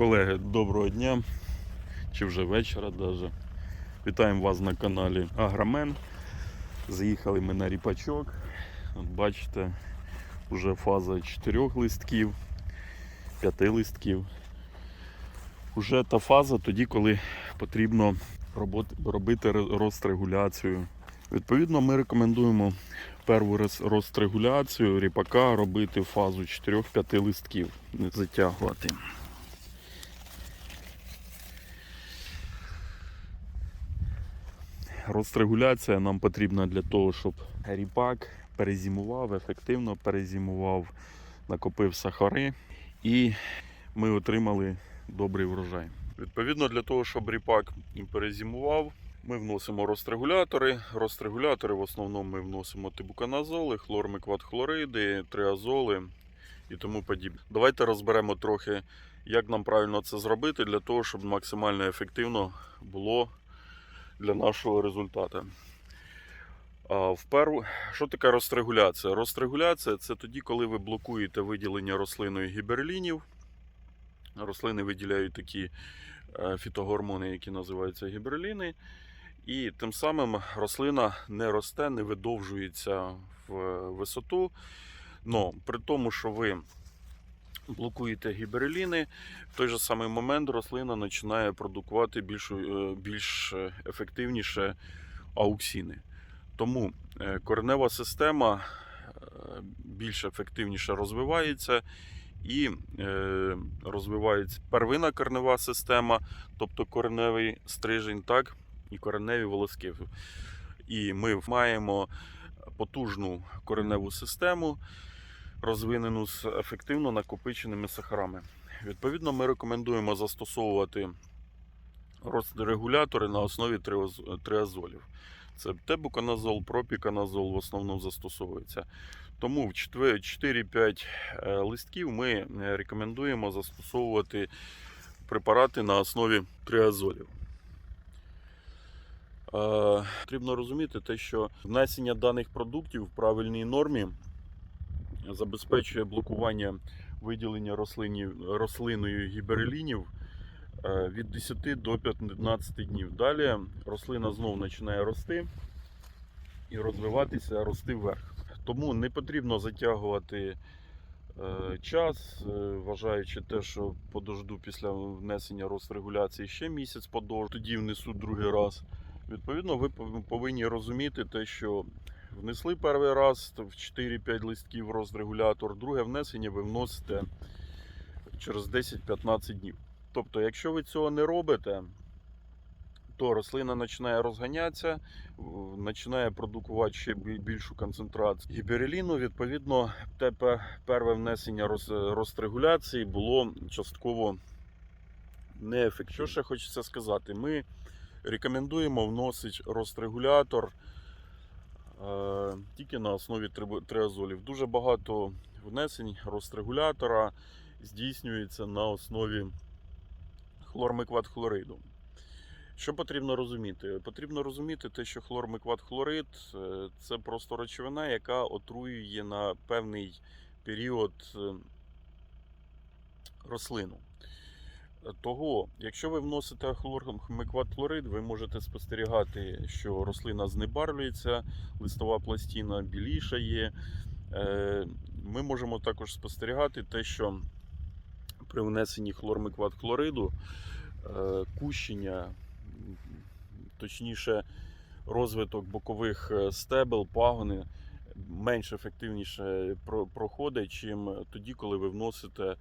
Колеги, доброго дня чи вже вечора даже. Вітаємо вас на каналі Агромен. Заїхали ми на ріпачок. От бачите, вже фаза 4 листків, 5 листків. Уже та фаза тоді, коли потрібно робити ре- рострегуляцію. Відповідно, ми рекомендуємо перву рострегуляцію ріпака робити фазу 4-5 листків, не затягувати. Рострегуляція нам потрібна для того, щоб ріпак перезимував, ефективно перезимував, накопив сахари і ми отримали добрий врожай. Відповідно, для того, щоб ріпак перезимував, ми вносимо рострегулятори. Рострегулятори в основному ми вносимо тибуканазоли, хлормикватхлориди, триазоли і тому подібне. Давайте розберемо трохи, як нам правильно це зробити, для того, щоб максимально ефективно було для нашого результату. Вперу, що таке рострегуляція? Рострегуляція це тоді, коли ви блокуєте виділення рослиною гіберлінів. Рослини виділяють такі е, фітогормони, які називаються гіберліни. І тим самим рослина не росте, не видовжується в висоту. Но при тому, що ви блокуєте гіберліни, в той же самий момент рослина починає продукувати більш, е, більш ефективніше ауксіни. Тому е, коренева система е, більш ефективніше розвивається і розвивається первинна коренева система, тобто кореневий стрижень, так, і кореневі волоски. І ми маємо потужну кореневу систему, розвинену з ефективно накопиченими сахарами. Відповідно, ми рекомендуємо застосовувати регулятори на основі триазолів. Це тебуканазол, пропіканазол в основному застосовується. Тому в 4-5 е, листків ми е, рекомендуємо застосовувати препарати на основі триазолів. Е, Потрібно розуміти те, що внесення даних продуктів в правильній нормі забезпечує блокування виділення рослиною гіберлінів е, від 10 до 15 днів. Далі рослина знову починає рости і розвиватися, рости вверх. Тому не потрібно затягувати е, час, е, вважаючи те, що подожду після внесення розрегуляції ще місяць подовжу, тоді внесу другий раз. Відповідно, ви повинні розуміти те, що внесли перший раз в 4-5 листків розрегулятор, друге внесення ви вносите через 10-15 днів. Тобто, якщо ви цього не робите, то рослина починає розганятися, починає продукувати ще більшу концентрацію гібереліну. Відповідно, те пе- перше внесення роз- розрегуляції було частково неефективно. Що ще хочеться сказати? Ми рекомендуємо вносити розрегулятор тільки на основі триазолів. Дуже багато внесень розрегулятора здійснюється на основі хлормикватхлориду. Що потрібно розуміти? Потрібно розуміти те, що хлормикватхлорид е, це просто речовина, яка отруює на певний період е, рослину. Того, якщо ви вносите хлормикватхлорид, ви можете спостерігати, що рослина знебарвлюється, листова пластина білішає. Е, Ми можемо також спостерігати те, що при внесенні хлормикватхлориду е, кущення, точніше, розвиток бокових е, стебел, пагони менш ефективніше проходить, чим тоді, коли ви вносите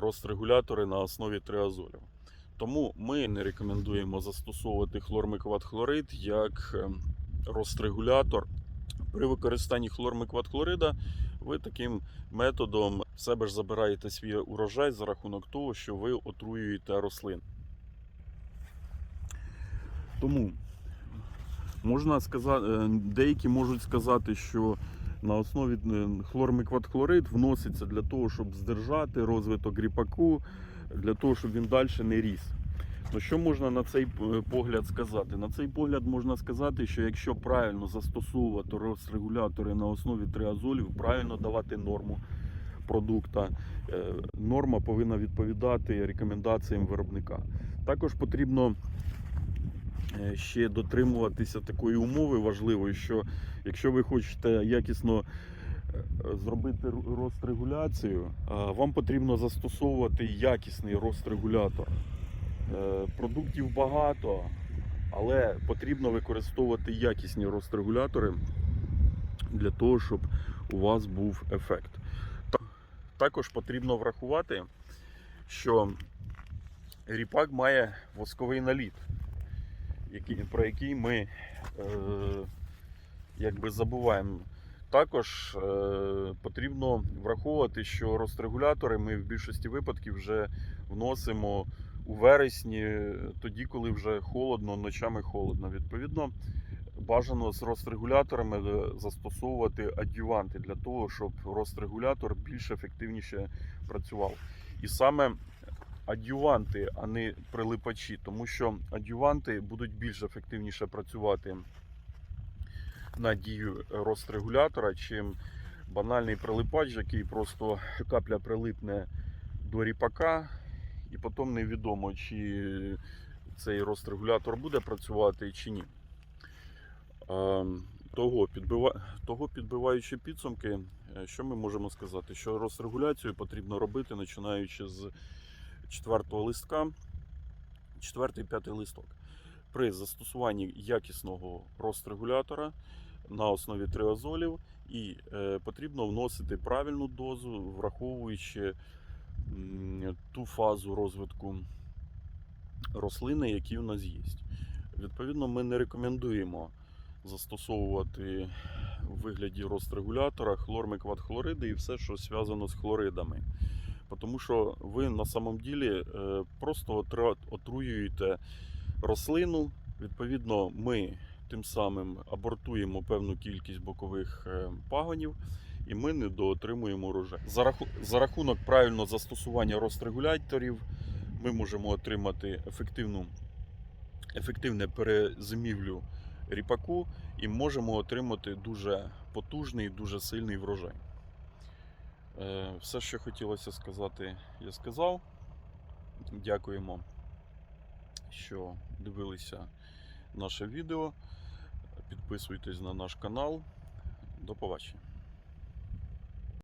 розрегулятори на основі триазолів. Тому ми не рекомендуємо застосовувати хлормикватхлорид як е, розрегулятор. При використанні хлормикватхлорида ви таким методом в себе ж забираєте свій урожай за рахунок того, що ви отруюєте рослин. Тому можна сказати, е, деякі можуть сказати, що на основі е, хлормикватхлорид вноситься для того, щоб здержати розвиток ріпаку, для того, щоб він далі не ріс. Ну, що можна на цей е, погляд сказати? На цей погляд можна сказати, що якщо правильно застосовувати розрегулятори на основі триазолів, правильно давати норму, продукту, е, норма повинна відповідати рекомендаціям виробника. Також потрібно ще дотримуватися такої умови важливої, що якщо ви хочете якісно е, зробити розрегуляцію, е, вам потрібно застосовувати якісний розрегулятор. Е, Продуктів багато, але потрібно використовувати якісні розрегулятори для того, щоб у вас був ефект. Також потрібно врахувати, що ріпак має восковий наліт, який, про який ми е, якби забуваємо. Також е, потрібно враховувати, що розрегулятори ми в більшості випадків вже вносимо у вересні, тоді, коли вже холодно, ночами холодно. Відповідно, бажано з розрегуляторами е, застосовувати адюванти для того, щоб розрегулятор більш ефективніше працював. І саме адюванти, а не прилипачі, тому що адюванти будуть більш ефективніше працювати на дію розрегулятора, чим банальний прилипач, який просто капля прилипне до ріпака, і потім невідомо, чи цей розрегулятор буде працювати чи ні. Того, підбива... Того підбиваючи підсумки, е, що ми можемо сказати? Що розрегуляцію потрібно робити починаючи з четвертого листка, четвертий п'ятий листок. При застосуванні якісного розрегулятора на основі триазолів і е, потрібно вносити правильну дозу, враховуючи ту фазу розвитку рослини, які в нас є. Відповідно, ми не рекомендуємо застосовувати в вигляді розрегулятора хлормикват-хлориди і все, що зв'язано з хлоридами. Тому що ви на самом ділі е, просто отруюєте рослину. Відповідно, ми тим самим абортуємо певну кількість бокових е, пагонів, і ми не доотримуємо урожай. За, раху... За рахунок правильного застосування розрегуляторів ми можемо отримати ефективну, ефективне перезимівлю ріпаку і можемо отримати дуже потужний, дуже сильний врожай. Е, Все, що хотілося сказати, я сказав. Дякуємо, що дивилися наше відео. Підписуйтесь на наш канал. До побачення.